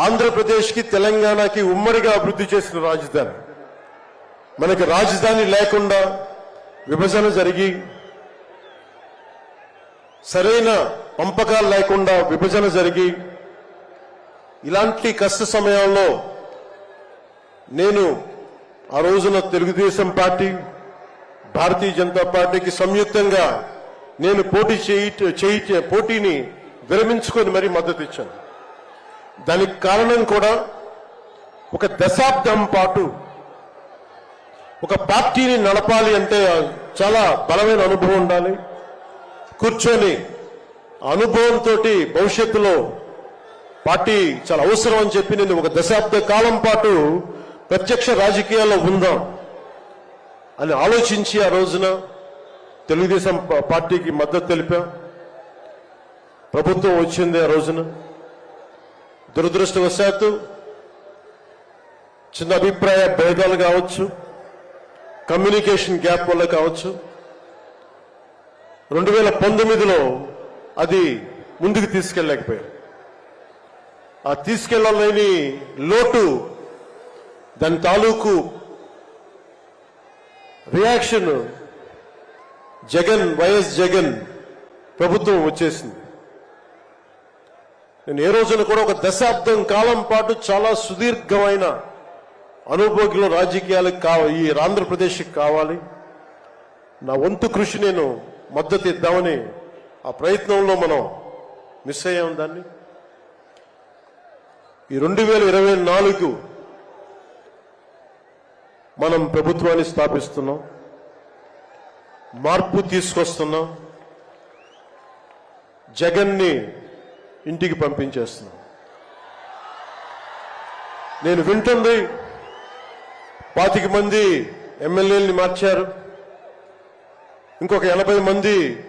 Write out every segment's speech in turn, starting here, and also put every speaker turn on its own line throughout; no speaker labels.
ఆంధ్రప్రదేశ్కి తెలంగాణకి ఉమ్మడిగా అభివృద్ధి చేసిన రాజధాని. మనకి రాజధాని లేకుండా విభజన జరిగి సరైన పంపకాలు లేకుండా విభజన జరిగి ఇలాంటి కష్ట సమయాల్లో నేను ఆ రోజున తెలుగుదేశం పార్టీ భారతీయ జనతా పార్టీకి సంయుక్తంగా నేను పోటీ చేయి చేయి పోటీని విరమించుకొని మరీ మద్దతు ఇచ్చాను. దానికి కారణం కూడా ఒక దశాబ్దం పాటు ఒక పార్టీని నడపాలి అంటే చాలా బలమైన అనుభవం ఉండాలి. కూర్చొని ఆ అనుభవంతో భవిష్యత్తులో పార్టీ చాలా అవసరం అని చెప్పి నేను ఒక దశాబ్ద కాలం పాటు ప్రత్యక్ష రాజకీయాల్లో ఉందాం అని ఆలోచించి ఆ రోజున తెలుగుదేశం పార్టీకి మద్దతు తెలిపాం. ప్రభుత్వం వచ్చింది ఆ రోజున. దురదృష్టవశాత్తు చిన్న అభిప్రాయ భేదాలు కావచ్చు కమ్యూనికేషన్ గ్యాప్ వల్ల కావచ్చు రెండు వేల పంతొమ్మిదిలో అది ముందుకు తీసుకెళ్ళలేకపోయాం ఆ తీసుకెళ్ళలేని లోటు దాని తాలూకు రియాక్షన్ జగన్ వైఎస్ జగన్ ప్రభుత్వం వచ్చేసింది. నేను ఏ రోజున కూడా ఒక దశాబ్దం కాలం పాటు చాలా సుదీర్ఘమైన అనుభోగిలో రాజకీయాలకు కావ ఈ ఆంధ్రప్రదేశ్కి కావాలి. నా వంతు కృషి నేను మద్దతు ఇద్దామని ఆ ప్రయత్నంలో మనం మిస్ అయ్యాం దాన్ని. ఈ రెండు వేల ఇరవై నాలుగు మనం ప్రభుత్వాన్ని స్థాపిస్తున్నాం. మార్పు తీసుకొస్తున్నాం. జగన్ని ఇంటికి పంపించేస్తున్నాం. నేను వింటుంది పాతిక మంది ఎమ్మెల్యేలని మార్చారు. ఇంకొక ఎనభై మంది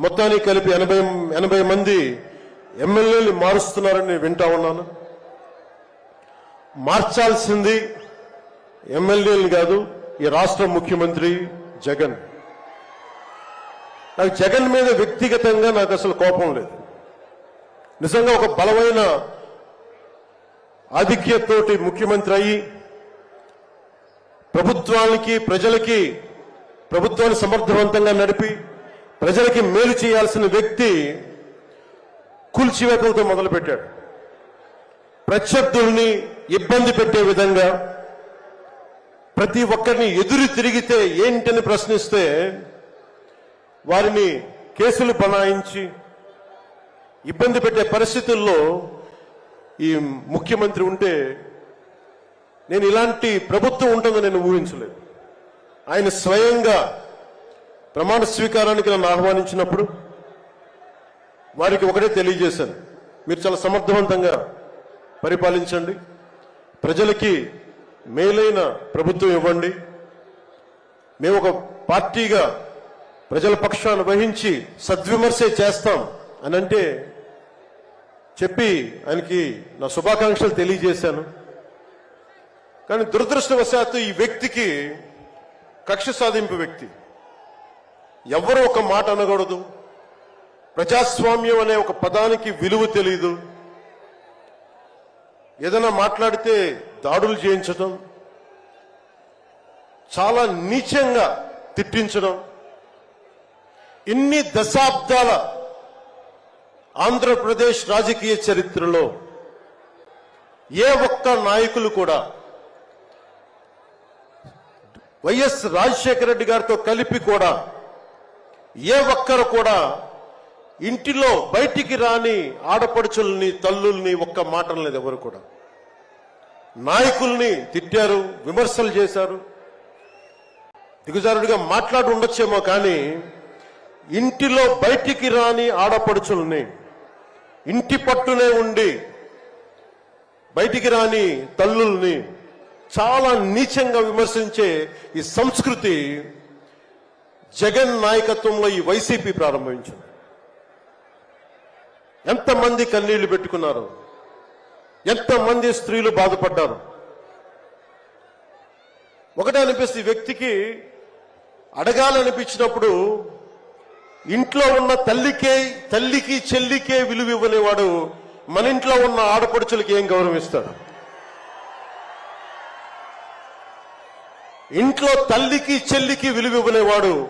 మొత్తానికి కలిపి ఎనభై ఎనభై మంది ఎమ్మెల్యేలు మారుస్తున్నారని నేను వింటా ఉన్నాను. మార్చాల్సింది ఎమ్మెల్యేలు కాదు ఈ రాష్ట్ర ముఖ్యమంత్రి జగన్. నాకు జగన్ మీద వ్యక్తిగతంగా నాకు అసలు కోపం లేదు. నిజంగా ఒక బలమైన ఆధిక్యతతోటి ముఖ్యమంత్రి అయ్యి ప్రభుత్వానికి ప్రజలకి ప్రభుత్వాన్ని సమర్థవంతంగా నడిపి ప్రజలకి మేలు చేయాల్సిన వ్యక్తి కూల్చివేతలతో మొదలుపెట్టాడు. ప్రత్యర్థుల్ని ఇబ్బంది పెట్టే విధంగా ప్రతి ఒక్కరిని ఎదురు తిరిగితే ఏంటని ప్రశ్నిస్తే వారిని కేసులు బనాయించి ఇబ్బంది పెట్టే పరిస్థితుల్లో ఈ ముఖ్యమంత్రి ఉంటే నేను ఇలాంటి ప్రభుత్వం ఉంటుందని నేను ఊహించలేదు. ఆయన స్వయంగా ప్రమాణ స్వీకారానికి నన్ను ఆహ్వానించినప్పుడు వారికి ఒకటే తెలియజేశాను. మీరు చాలా సమర్థవంతంగా పరిపాలించండి. ప్రజలకి మేలైన ప్రభుత్వం ఇవ్వండి. మేము ఒక పార్టీగా ప్రజల పక్షాన్ని వహించి సద్విమర్శే చేస్తాం అని అంటే చెప్పి ఆయనకి నా శుభాకాంక్షలు తెలియజేశాను. కానీ దురదృష్టవశాత్తు ఈ వ్యక్తికి కక్ష సాధింపు వ్యక్తి. ఎవరు ఒక మాట అనకూడదు. ప్రజాస్వామ్యం అనే ఒక పదానికి విలువ తెలియదు ఏదైనా మాట్లాడితే దాడులు చేయించడం చాలా నీచంగా తిట్టించడం ఇన్ని దశాబ్దాల ఆంధ్రప్రదేశ్ రాజకీయ చరిత్రలో ఏ ఒక్క నాయకులు కూడా వైఎస్ రాజశేఖర రెడ్డి గారితో కలిపి కూడా ఏ ఒక్కరు కూడా ఇంటిలో బయటికి రాని ఆడపడుచుల్ని తల్లుల్ని ఒక్క మాట లేదు ఎవరు కూడా. నాయకుల్ని తిట్టారు విమర్శలు చేశారు. దిగుజారుడిగా మాట్లాడి ఉండొచ్చేమో కానీ ఇంటిలో బయటికి రాని ఆడపడుచుల్ని ఇంటి పట్టునే ఉండి బయటికి రాని తల్లుల్ని చాలా నీచంగా విమర్శించే ఈ సంస్కృతి జగన్ నాయకత్వంలో ఈ వైసీపీ ప్రారంభించింది. ఎంతమంది కన్నీళ్ళు పెట్టుకున్నారు? ఎంతమంది స్త్రీలు బాధపడ్డారు? ఒకటే అనిపిస్తుంది వ్యక్తికి అడగాలనిపించినప్పుడు ఇంట్లో ఉన్న తల్లికే తల్లికి చెల్లికే విలువ ఇవ్వనివాడు మన ఇంట్లో ఉన్న ఆడపడుచులకి ఏం గౌరవిస్తాడు? ఇంట్లో తల్లికి చెల్లికి విలువివ్వనేవాడు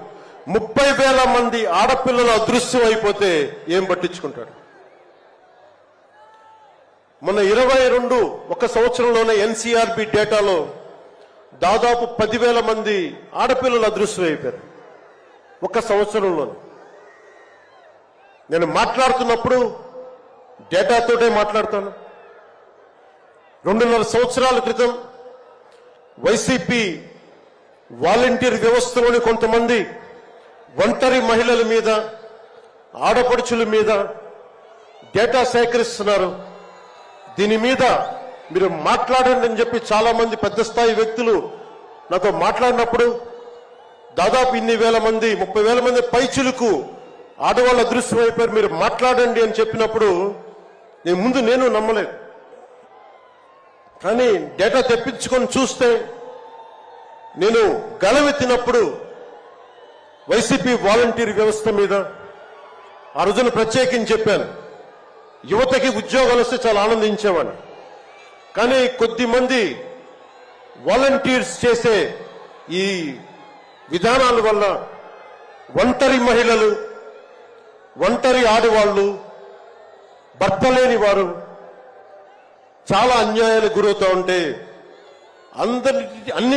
ముప్పై వేల మంది ఆడపిల్లలు అదృశ్యం అయిపోతే ఏం పట్టించుకుంటాడు? మన ఇరవై రెండు ఒక సంవత్సరంలోనే ఎన్సీఆర్బి డేటాలో దాదాపు పదివేల మంది ఆడపిల్లలు అదృశ్యం అయిపోయారు. ఒక సంవత్సరంలోనే. నేను మాట్లాడుతున్నప్పుడు డేటాతోటే మాట్లాడతాను. రెండున్నర సంవత్సరాల క్రితం వైసీపీ వాలంటీర్ వ్యవస్థలోని కొంతమంది ఒంటరి మహిళల మీద ఆడపడుచుల మీద డేటా సేకరిస్తున్నారు. దీని మీద మీరు మాట్లాడండి అని చెప్పి చాలామంది పెద్ద స్థాయి వ్యక్తులు నాతో మాట్లాడినప్పుడు దాదాపు ఇన్ని వేల మంది ముప్పై వేల మంది పైచులకు ఆడవాళ్ళు అదృశ్యం అయిపోయారు. మీరు మాట్లాడండి అని చెప్పినప్పుడు నేను ముందు నేను నమ్మలేదు. కానీ డేటా తెప్పించుకొని చూస్తే నేను గలవెత్తినప్పుడు వైసీపీ వాలంటీర్ వ్యవస్థ మీద ఆ రోజున ప్రత్యేకించి చెప్పాను. యువతకి ఉద్యోగాలు వస్తే చాలా ఆనందించేవాడిని. కానీ కొద్ది మంది వాలంటీర్స్ చేసే ఈ విధానాల వల్ల ఒంటరి మహిళలు ఒంటరి ఆడవాళ్ళు భర్త లేని వారు చాలా అన్యాయాలకు గురవుతూ ఉంటే అందరి అన్ని